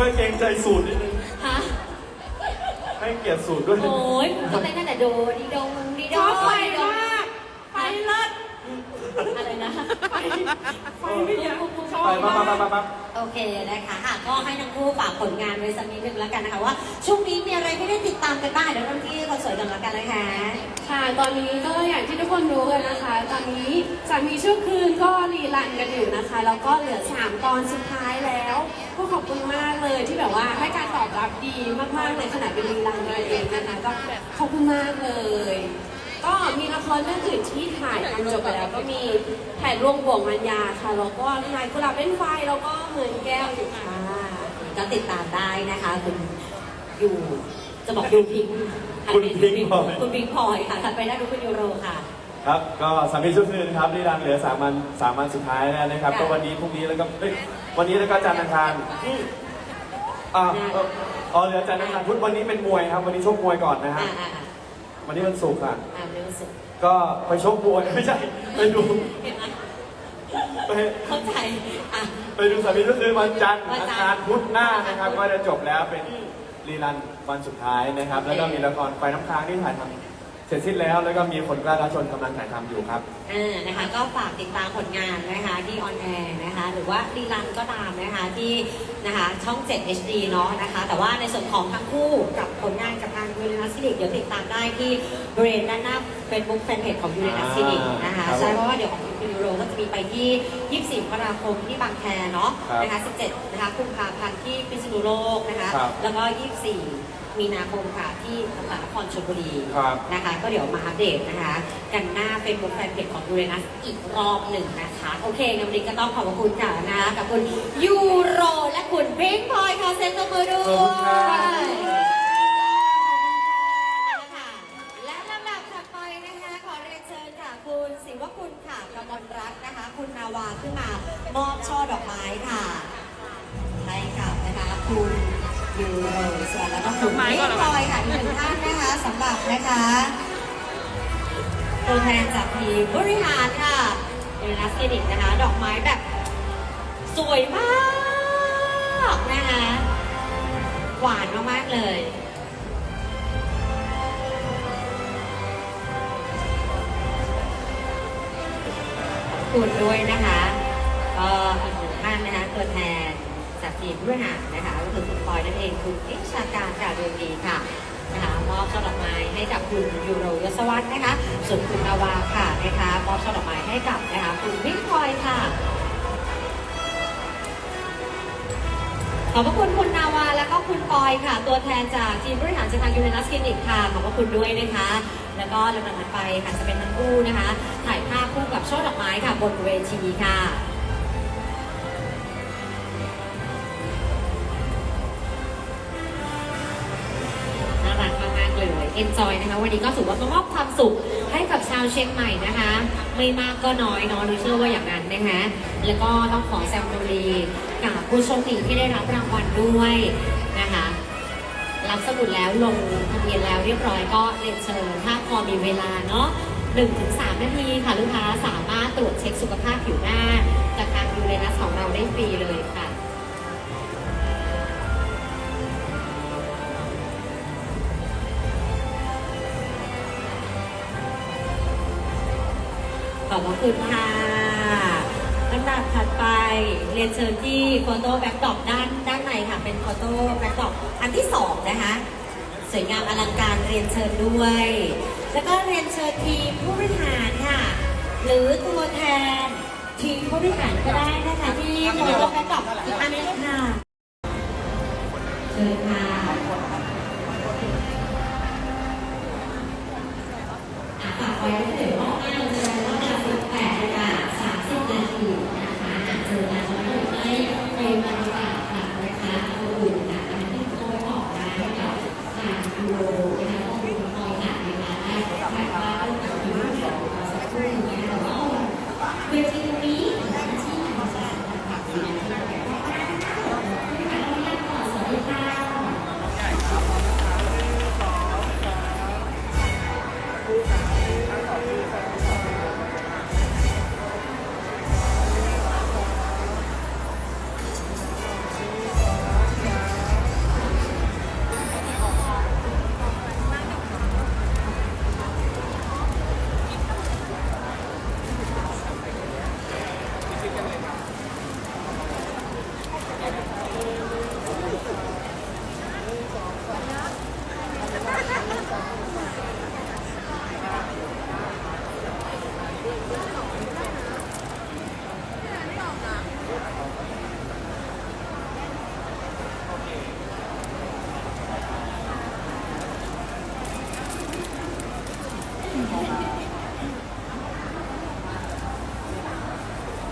ไม่เกรงใจสูตรนิดนึงฮะให้เกียรติสูตรด้วย โอ้ยผมก็เต้นตั้งแต่โดดีโดดีโดชอบไฟดีโดมากไฟเลิศอะไรนะ ไฟไฟไม่เยอะชอบไปมามามามามาโอเคนะคะอะก็ให้ทั้งคู่ฝากผลงานไว้สักนิดนึงแล้วกันนะคะว่าช่วงนี้มีอะไรไม่ได้ติดตามกันบ้างเดี๋ยวเริ่มที่คนสวยกันแล้วกันนะคะ ค่ะ ตอนนี้ก็อย่างที่ทุกคนรู้กันนะคะ ตอนนี้สามีชั่วคืนก็รีรันกันอยู่ นะคะ แล้วก็เหลือ 3 ตอนสุดท้ายแล้วก็ขอบคุณมากเลยที่แบบว่าให้การตอบรับดีมากๆเลยขนาดเป็นรีรันกันเองนะคะก็ขอบคุณมากเลย ก็มีละครเรื่องอื่นที่ถ่ายทำจบไปแล้วก็มีแผนร่วงบ่วงมัญญาค่ะแล้วก็นายกุหลาบเป็นไฟแล้วก็เหมือนแก้วอยู่ค่ะก็ติดตามได้นะคะคุณอยู่จะบอกยูพิงค์คุณพิงค์พลอย คุณพิงค์พลอยค่ะถัดไปได้ดูคุณยูโรค่ะ ครับก็สามีชุดคืนครับนี่รันเหลือสามวันสามวันสุดท้ายแล้วนะครับค่ะก็วันนี้พรุ่งนี้แล้วก็เอ้ยวันนี้แล้วก็จันทร์อังคารอ่าเอ่ออ๋อเหลือจันทร์อังคารพุธวันนี้เป็นมวยครับ วันนี้ชกมวยก่อนนะฮะอ่าอ่าอ่าวันนี้วันศุกร์อะ อ่าเร็วสุดก็ไปชกมวยไม่ใช่ไปดูเห็นไหมไปเข้าใจอะ ไปดูสามีชุดคืนวันจันทร์วันอังจันทร์คารพุธหน้านะครับ ก็จะจบแล้วเป็นอืมรีรันวันสุดท้ายนะครับโอเคแล้วก็มีละครไฟน้ำค้างที่ถ่ายทำ เสร็จสิ้นแล้วแล้วก็มีคนกล้าท้าชนกำลังถ่ายทำอยู่ครับ อ่านะคะก็ฝากติดตามผลงานนะคะที่ออนแอร์นะคะหรือว่ารีรันก็ตามนะคะที่นะคะช่อง 7 HD เนาะนะคะแต่ว่าในส่วนของทั้งคู่กับผลงานกับทางยูเรนัสซิลิกเดี๋ยวติดตามได้ที่บริเวณด้านหน้า Facebook Fanpage ของยูเรนัสซิลิกนะคะครับใช่เพราะว่าเดี๋ยวของคุณยูโรก็จะมีไปที่ 24มกราคมที่บางแคเนาะครับนะคะ17นะคะกุมภาพันธ์ที่พิษณุโลกนะคะครับแล้วก็ 24 มีนาคมค่ะที่มหานครชลบุรีครับนะคะ ก็เดี๋ยวมาอัปเดตนะคะ กันหน้า Facebook Fanpage ของยูเรนัสอีกรอบหนึ่งนะคะ โอเคงั้นวันนี้ก็ต้องขอบพระคุณค่ะนะคะกับคุณยูโรและคุณพิงพลอยค่ะเซ็นตัวมือด้วขอบคุณครัยบค่ะและลำดับถัดไปนะคะ ขอเรียนเชิญค่ะคุณศิวคุณค่ะกมลรัตน์นะคะ คุณนาวาขึ้นมามอบช่อดอกไม้ค่ะให้กับนะคะคุณ ยูโรส่วนแล้วก็คุณพิงพลอยค่ะอีกหนึ่งท่านนะคะสำหรับนะคะตัวแทนจากทีมบริหารค่ะเดนัสเครดิตนะคะ ดอกไม้แบบสวยมากนะคะหวานมากๆเลยคุณด้วยนะคะ ก็อีกหนึ่งท่านนะคะตัวแทน จากทีมบริหารนะคะก็คือคุณปอยนั่นเองคุณเอกชาการกาดวงดีค่ะนะคะมอบช่อดอกไม้ให้กับคุณยูโรยศวัฒน์นะคะส่วนคุณนาวาค่ะนะคะมอบช่อดอกไม้ให้กับนะคะคุณพิงพลอยค่ะขอบพระคุณคุณนาวาและก็คุณปอยค่ะ ตัวแทนจากทีมบริหารจากทางยูเรนัสคลินิกค่ะขอบพระคุณด้วยนะคะ แล้วก็ลำดับถัดไปค่ะจะเป็นทั้งคู่นะคะ ถ่ายภาพคู่กับช่อดอกไม้ค่ะบนเวทีค่ะากๆเลยนะคะ วันนี้ก็ถือว่ามามอบความสุขให้กับชาวเชียงใหม่นะคะ ไม่มากก็น้อยเนาะดูเชื่อว่าอย่างนั้นนะคะ แล้วก็ต้องขอแซมโนรีกับผู้โชคดีที่ได้รับรางวัลด้วยนะคะรับสมุดแล้วลงทะเบียนแล้วเรียบร้อยก็เรียนเชิญถ้าพอมีเวลาเนาะ1-3นาทีค่ะลูกค้าสามารถตรวจเช็คสุขภาพผิวหน้า จากทางยูเรนัสของเราได้ฟรีเลย บคุณค่ะลำดับถัดไปเรียนเชิญที่โฟโต้แบ็กดรอปด้านด้านในค่ะ เป็นโฟโต้แบ็กดรอปอันที่สองนะคะ สวยงามอลังการเรียนเชิญด้วย แล้วก็เรียนเชิญทีมผู้บริหารค่ะ หรือตัวแทนทีมผู้บริหารก็ได้นะคะที่โฟโต้แบ็กดรอปอีกอันนึงค่ะเชิญค่ะฝากไว้ดี๋ย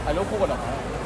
还,로코가 나.